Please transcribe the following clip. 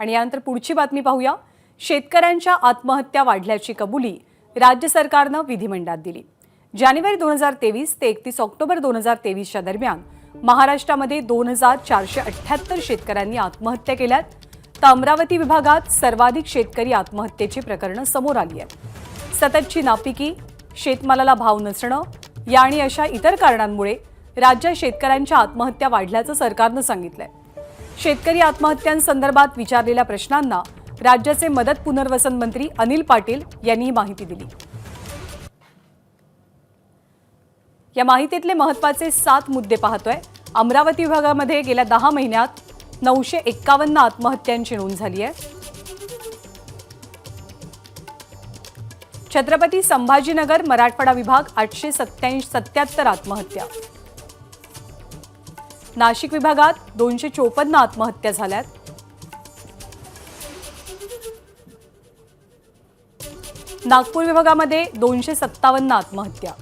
आणि यानंतर पुढची बातमी पाहूया. शेतकऱ्यांच्या आत्महत्या वाढल्याची कबुली राज्य सरकारनं विधिमंडळात दिली. जानेवारी दोन हजार तेवीस ते एकतीस ऑक्टोबर दोन हजार तेवीसच्या दरम्यान महाराष्ट्रामध्ये दोन हजार चारशे अठ्ठ्याहत्तर शेतकऱ्यांनी आत्महत्या केल्यात. तर अमरावती विभागात सर्वाधिक शेतकरी आत्महत्येची प्रकरणं समोर आली आहेत. सततची नापिकी शेतमालाला भाव नसणं या आणि अशा इतर कारणांमुळे राज्यात शेतकऱ्यांच्या आत्महत्या वाढल्याचं सरकारनं सांगितलं आहे शेतकरी आत्महत्यांसंदर्भात विचारलेल्या प्रश्नांना राज्याचे मदत पुनर्वसन मंत्री अनिल पाटील यांनी ही माहिती दिली. या माहितीतले महत्त्वाचे सात मुद्दे पाहतोय. अमरावती विभागामध्ये गेल्या दहा महिन्यात नऊशे एक्कावन्न आत्महत्यांची नोंद झाली आहे छत्रपती संभाजीनगर मराठवाडा विभाग आठशे सत्याऐंशी सत्याहत्तर आत्महत्या. नाशिक विभागात दोनशे चोपन्न आत्महत्या झाल्यात. नागपूर विभागामध्ये दोनशे सत्तावन्न आत्महत्या.